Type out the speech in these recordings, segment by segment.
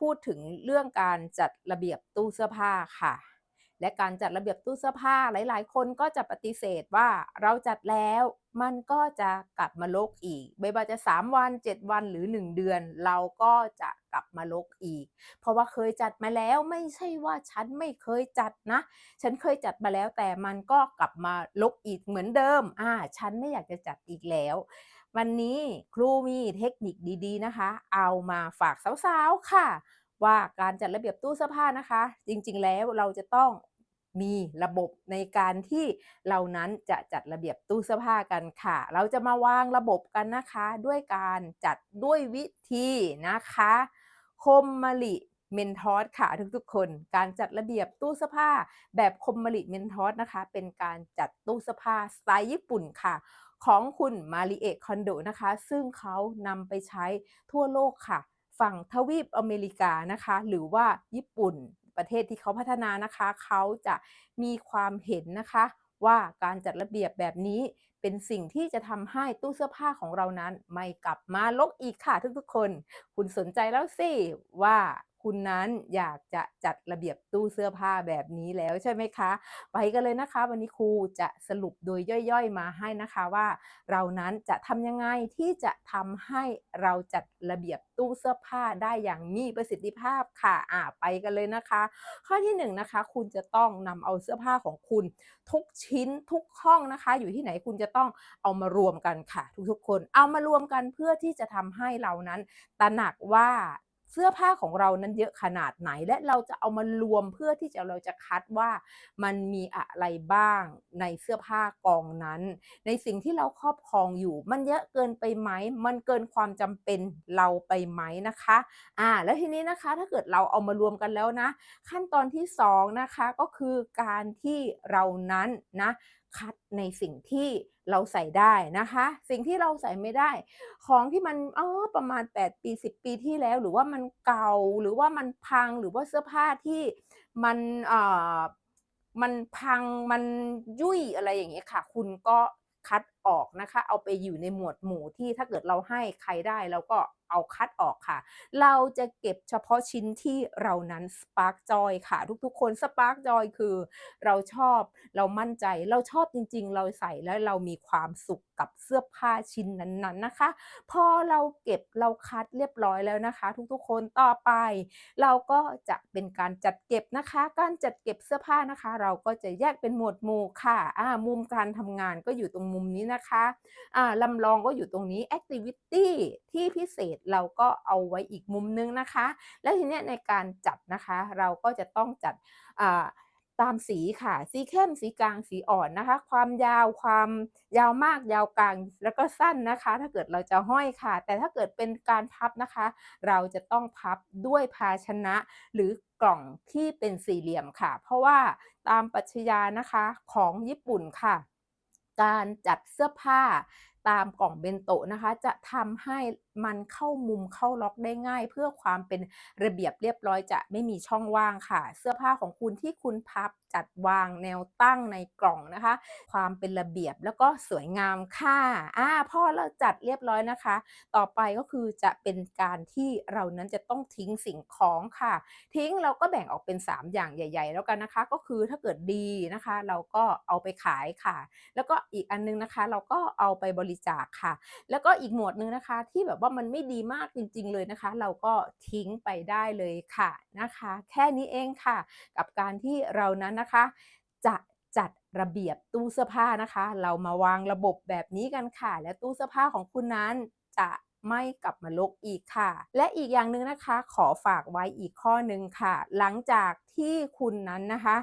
พูดถึงเรื่องการจัดระเบียบตู้เสื้อผ้าค่ะ และการจัดระเบียบตู้เสื้อผ้าหลาย ๆ คนก็จะปฏิเสธว่าเราจัดแล้วมันก็จะกลับมารกอีกไม่ว่าจะ 3 วัน 7 วันหรือ 1 เดือน เราก็จะกลับมารกอีก เพราะว่าเคยจัดมาแล้วไม่ใช่ว่าฉันไม่เคยจัดนะ ฉันเคยจัดมาแล้วแต่มันก็กลับมารกอีกเหมือนเดิม อ่า ฉันไม่อยากจะจัดอีกแล้ว วันนี้ครูมีเทคนิคดีๆนะคะ เอามาฝากสาวๆค่ะ ว่าการจัดระเบียบตู้เสื้อผ้านะคะ จริงๆแล้วเราจะต้องมีระบบในการที่เรานั้นจะจัดระเบียบตู้เสื้อผ้ากันค่ะ เราจะมาวางระบบกันนะคะ ด้วยการจัดด้วยวิธีนะคะคมมลิเมนทอสค่ะทุกๆคน การจัดระเบียบตู้เสื้อผ้า แบบคมมลิเมนทอสนะคะ เป็นการจัดตู้เสื้อผ้าสไตล์ญี่ปุ่นค่ะ ของคุณมาริเอะคอนโดนะคะ ซึ่งเขานำไปใช้ทั่วโลกค่ะ ฝั่งทวีปอเมริกานะคะ หรือว่าญี่ปุ่นประเทศที่เขาพัฒนานะคะ เขาจะมีความเห็นนะคะว่าการจัดระเบียบแบบนี้เป็นสิ่งที่จะทำให้ตู้เสื้อผ้าของเรานั้น ไม่กลับมารกอีกค่ะทุกๆคน คุณสนใจแล้วสิว่า คุณนั้นอยากจะจัดระเบียบตู้เสื้อผ้าแบบนี้แล้วใช่ไหมคะ ไปกันเลยนะคะ วันนี้ครูจะสรุปโดยย่อยๆมาให้นะคะว่า เรานั้นจะทำยังไงที่จะทำให้เราจัดระเบียบตู้เสื้อผ้าได้อย่างมีประสิทธิภาพค่ะอ่าไปกันเลยนะคะ ข้อที่1นงนะคะ คุณจะต้องนำเอาเสื้อผ้าของคุณ ทุกชิ้นทุกห้องนะคะ อยู่ที่ไหนคุณจะต้องเอามารวมกันค่ะ ทุกๆคนเอามารวมกันเพื่อที่จะทำให้เรานั้นตระหนักว่า สื้อผ้าของเรานั้นเยอะขนาดไหน และเราจะเอามารวมเพื่อที่จะเราจะคัดว่ามันมีอะไรบ้างในเสื้อผ้ากองนั้น ในสิ่งที่เราครอบครองอยู่ มันเยอะเกินไปไหม มันเกินความจำเป็นเราไปไหมนะคะอ่าแล้วทีนี้นะคะถ้าเกิดเราเอามารวมกันแล้วนะ ขั้นตอนที่2นะคะก็คือการที่เรานั้นนะ คัดในสิ่งที่เราใส่ได้นะคะ สิ่งที่เราใส่ไม่ได้ ของที่มันอ๋อประมาณ 8 ปี 10 ปีที่แล้ว หรือว่ามันเก่าหรือว่ามันพังหรือว่าเสื้อผ้าที่มันเอ่อมันพังมันยุ่ยอะไรอย่างเงี้ยค่ะ คุณก็คัด ออกนะคะ เอาไปอยู่ในหมวดหมู่ที่ถ้าเกิดเราให้ใครได้เราก็เอาคัดออกค่ะ เราจะเก็บเฉพาะชิ้นที่เรานั้น Spark Joy ค่ะ ทุกๆคน Spark Joy คือเราชอบเรามั่นใจเราชอบจริงๆ เราใส่แล้วเรามีความสุขกับเสื้อผ้าชิ้นนั้นๆนะคะ พอเราเก็บเราคัดเรียบร้อยแล้วนะคะ ทุกๆคนต่อไป เราก็จะเป็นการจัดเก็บนะคะ การจัดเก็บเสื้อผ้านะคะ เราก็จะแยกเป็นหมวดหมู่ค่ะอ่ามุมการทำงานก็อยู่ตรงมุมนี้นะคะอ่าลำลองก็อยู่ตรงนี้ Activity ที่พิเศษเราก็เอาไว้อีกมุมนึงนะคะ แล้วทีเนี้ยในการจัดนะคะ เราก็จะต้องจัดอ่าตามสีค่ะ สีเข้ม สีกลาง สีอ่อนนะคะ ความยาว ความยาวมาก ยาวกลาง แล้วก็สั้นนะคะ ถ้าเกิดเราจะห้อยค่ะ แต่ถ้าเกิดเป็นการพับนะคะ เราจะต้องพับด้วยภาชนะ หรือกล่องที่เป็นสี่เหลี่ยมค่ะ เพราะว่าตามปรัชญานะคะของญี่ปุ่นค่ะ การจัดเสื้อผ้า ตามกล่องเบนโตะนะคะ จะทำให้มันเข้ามุมเข้าล็อกได้ง่าย เพื่อความเป็นระเบียบเรียบร้อยจะไม่มีช่องว่างค่ะ เสื้อผ้าของคุณที่คุณพับจัดวางแนวตั้งในกล่องนะคะ ความเป็นระเบียบแล้วก็สวยงามค่ะอ่าพอเราจัดเรียบร้อยนะคะ ต่อไปก็คือจะเป็นการที่เรานั้นจะต้องทิ้งสิ่งของค่ะ ทิ้งเราก็แบ่งออกเป็น 3 อย่างใหญ่ ๆ แล้วกันนะคะ ก็คือถ้าเกิดดีนะคะ เราก็เอาไปขายค่ะ แล้วก็อีกอันนึงนะคะ เราก็เอาไปบริจาคค่ะ แล้วก็อีกหมวดหนึ่งนะคะ ที่แบบว่ามันไม่ดีมากจริง ๆ เลยนะคะ เราก็ทิ้งไปได้เลยค่ะนะคะ แค่นี้เองค่ะ กับการที่เรานั้นนะคะ จะจัดระเบียบตู้เสื้อผ้านะคะ เรามาวางระบบแบบนี้กันค่ะ และตู้เสื้อผ้าของคุณนั้นจะไม่กลับมาลกอีกค่ะ และอีกอย่างหนึ่งนะคะ ขอฝากไว้อีกข้อหนึ่งค่ะ หลังจากที่คุณนั้นนะคะ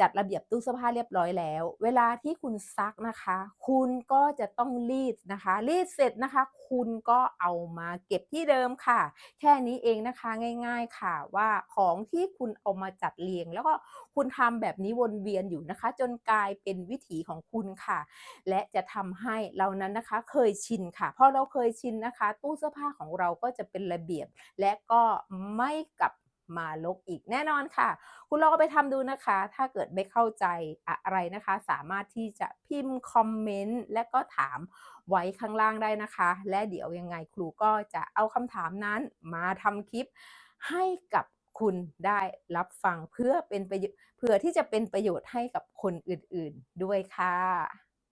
จัดระเบียบตู้เสื้อผ้าเรียบร้อยแล้ว เวลาที่คุณซักนะคะ คุณก็จะต้องรีดนะคะ รีดเสร็จนะคะ คุณก็เอามาเก็บที่เดิมค่ะ แค่นี้เองนะคะง่าย ๆค่ะว่าของที่คุณเอามาจัดเรียง แล้วก็คุณทำแบบนี้วนเวียนอยู่นะคะ จนกลายเป็นวิถีของคุณค่ะ และจะทำให้เรานั้นนะคะเคยชินค่ะพอเราเคยชินนะคะ ตู้เสื้อผ้าของเราก็จะเป็นระเบียบ และก็ไม่กลับ มาลกอีกแน่นอนค่ะ คุณลองไปทำดูนะคะ ถ้าเกิดไม่เข้าใจอะไรนะคะ สามารถที่จะพิมพ์คอมเมนต์และก็ถามไว้ข้างล่างได้นะคะ และเดี๋ยวยังไงครูก็จะเอาคำถามนั้นมาทำคลิปให้กับคุณได้รับฟังเพื่อเป็นประโยชน์เผื่อที่จะเป็นประโยชน์ให้กับคนอื่นๆด้วยค่ะ